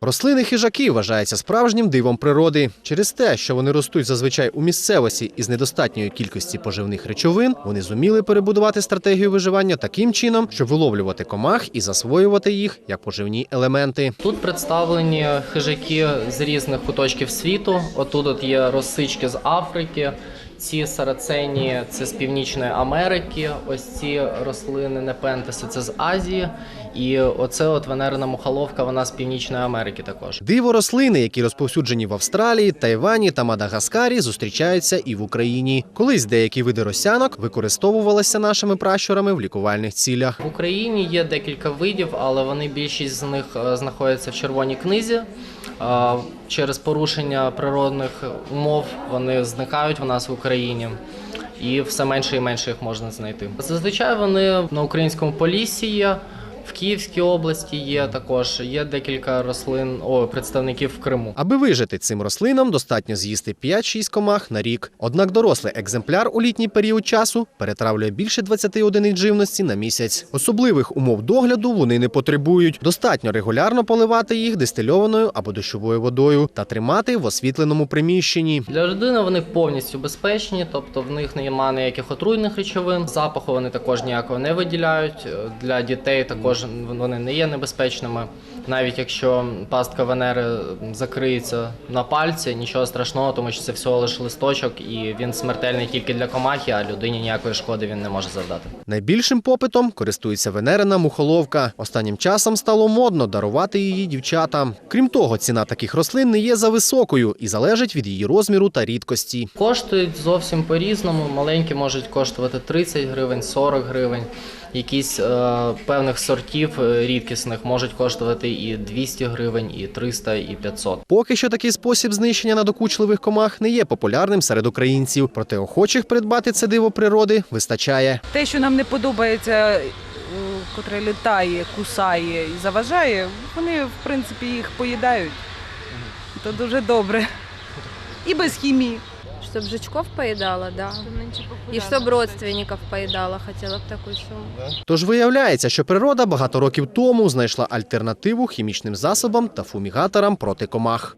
Рослини хижаки вважаються справжнім дивом природи. Через те, що вони ростуть зазвичай у місцевості із недостатньою кількості поживних речовин, вони зуміли перебудувати стратегію виживання таким чином, щоб виловлювати комах і засвоювати їх як поживні елементи. Тут представлені хижаки з різних куточків світу. Отут от є розсички з Африки. Ці сарацені це з Північної Америки. Ось ці рослини непентеси це з Азії. І оце от венерна мухоловка, вона з Північної Америки також. Диво рослини, які розповсюджені в Австралії, Тайвані та Мадагаскарі, зустрічаються і в Україні. Колись деякі види росянок використовувалися нашими пращурами в лікувальних цілях. В Україні є декілька видів, але вони більшість з них е, знаходяться в червоній книзі. Через порушення природних умов вони зникають в нас в Україні. І все менше і менше їх можна знайти. Зазвичай вони на українському полісі є, в Київській області є також. Є декілька рослин, о, представників в Криму. Аби вижити цим рослинам, достатньо з'їсти 5-6 комах на рік. Однак дорослий екземпляр у літній період часу перетравлює більше 20 одиниць живності на місяць. Особливих умов догляду вони не потребують. Достатньо регулярно поливати їх дистильованою або дощовою водою та тримати в освітленому приміщенні. Для людини вони повністю безпечні, тобто в них немає ніяких отруйних речовин. Запаху вони також ніякого не виділяють. Для дітей також вони не є небезпечними. Навіть якщо пастка Венери закриється на пальці, нічого страшного, тому що це всього лише листочок, і він смертельний тільки для комахи, а людині ніякої шкоди він не може завдати. Найбільшим попитом користується венерина мухоловка. Останнім часом стало модно дарувати її дівчатам. Крім того, ціна таких рослин не є за високою і залежить від її розміру та рідкості. Коштують зовсім по-різному. Маленькі можуть коштувати 30 гривень, 40 гривень. Якісь е, певних сортів е, рідкісних можуть коштувати і 200 гривень, і 300, і 500. Поки що такий спосіб знищення надокучливих комах не є популярним серед українців, проте охочих придбати це диво природи вистачає. Те, що нам не подобається, е, котре літає, кусає і заважає, вони в принципі їх поїдають. То дуже добре. І без хімії. Чтоб жучков поедала, да. І щоб родственників поїдала, хотіла б таку суму. Тож виявляється, що природа багато років тому знайшла альтернативу хімічним засобам та фумігаторам проти комах.